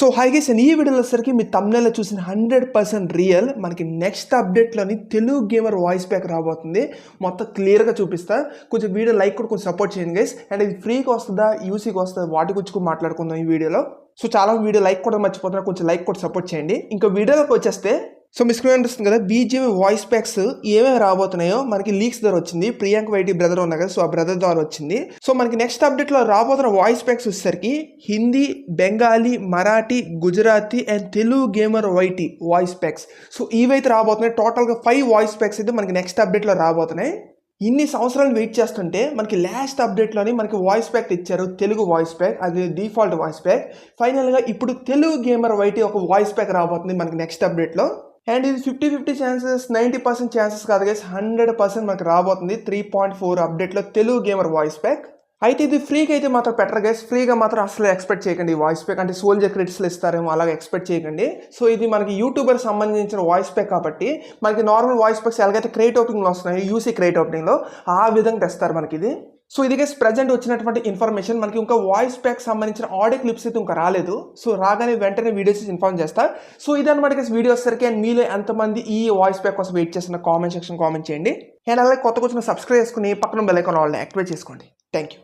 So hi guys ఈ వీడియోలో వచ్చేసరికి మీ తమ్నేలో చూసిన హండ్రెడ్ పర్సెంట్ రియల్ మనకి నెక్స్ట్ అప్డేట్లోని తెలుగు గేమర్ వాయిస్ ప్యాక్ రాబోతుంది. మొత్తం క్లియర్గా చూపిస్తా. కొంచెం వీడియో లైక్ కూడా కొంచెం సపోర్ట్ చేయండి గైస్ అండ్ ఇది ఫ్రీకి వస్తుందా? యూసీకి వస్తుందా? వాటి గురించి కూడా మాట్లాడుకుందాం ఈ వీడియోలో సో చాలా వీడియో లైక్ కూడా మర్చిపోతున్నారు. కొంచెం లైక్ కూడా సపోర్ట్ చేయండి. ఇంకా వీడియోలోకి వచ్చేస్తే సో మీ స్క్రీన్ అనిపిస్తుంది కదా బీజేపీ వాయిస్ ప్యాక్స్ ఏమేమి రాబోతున్నాయో మనకి లీక్స్ ద్వారా వచ్చింది. ప్రియాంక వైటి బ్రదర్ ఉన్నారు కదా సో ఆ బ్రదర్ ద్వారా వచ్చింది. సో మనకి నెక్స్ట్ అప్డేట్లో రాబోతున్న వాయిస్ ప్యాక్స్ వచ్చేసరికి Hindi Bengali Marathi Gujarati and Telugu gamer YT voice packs so ఇవైతే రాబోతున్నాయి. టోటల్గా ఫైవ్ వాయిస్ ప్యాక్స్ అయితే మనకి నెక్స్ట్ అప్డేట్లో రాబోతున్నాయి. ఇన్ని సంవత్సరాలు వెయిట్ చేస్తుంటే మనకి లాస్ట్ అప్డేట్లోనే మనకి వాయిస్ ప్యాక్ ఇచ్చారు తెలుగు వాయిస్ ప్యాక్ అది డిఫాల్ట్ వాయిస్ ప్యాక్ ఫైనల్గా ఇప్పుడు తెలుగు గేమర్ వైటి ఒక వాయిస్ ప్యాక్ రాబోతుంది మనకి నెక్స్ట్ అప్డేట్లో అండ్ ఇది fifty fifty chances ninety percent chances కాదు గైస్ హండ్రెడ్ పర్సెంట్ మనకు రాబోతుంది. త్రీ పాయింట్ ఫోర్ అప్డేట్లో తెలుగు గేమర్ వాయిస్ ప్యాక్ అయితే ఇది ఫ్రీగా అయితే మాత్రం పెట్టరు గైస్ ఫ్రీగా మాత్రం అసలు ఎక్స్పెక్ట్ చేయకండి ఈ వాయిస్ ప్యాక్ అంటే సోల్జర్ క్రెడిట్స్లు ఇస్తారేమో అలాగే ఎక్స్పెక్ట్ చేయకండి. సో ఇది మనకి యూట్యూబర్ సంబంధించిన వాయిస్ ప్యాక్ కాబట్టి మనకి నార్మల్ వాయిస్ ప్యాక్స్ ఎలాగైతే క్రియేట్ ఓపెనింగ్లో వస్తున్నాయి యూసీ క్రేట్ ఓపెనింగ్లో ఆ విధంగా తెస్తారు మనకి ఇది. సో ఇది గైస్ ప్రజెంట్ వచ్చినటువంటి ఇన్ఫర్మేషన్ మనకి ఇంకా వాయిస్ ప్యాక్ సంబంధించిన ఆడియో క్లిప్స్ అయితే ఇంకా రాలేదు. సో రాగానే వెంటనే వీడియోస్ ఇన్ఫార్మ్ చేస్తా. సో ఇదన్నమాట గైస్ వీడియో వచ్చేసరికి అండ్ మీలో ఎంతమంది ఈ వాయిస్ ప్యాక్ కోసం వెయిట్ చేస్తున్న కామెంట్ సెక్షన్ కామెంట్ చేయండి. అండ్ అలాగే కొత్త వచ్చిన సబ్స్క్రైబ్ చేసుకుని పక్కన బెల్ ఐకాన్ వాళ్ళని యాక్టివేట్ చేసుకోండి. Thank you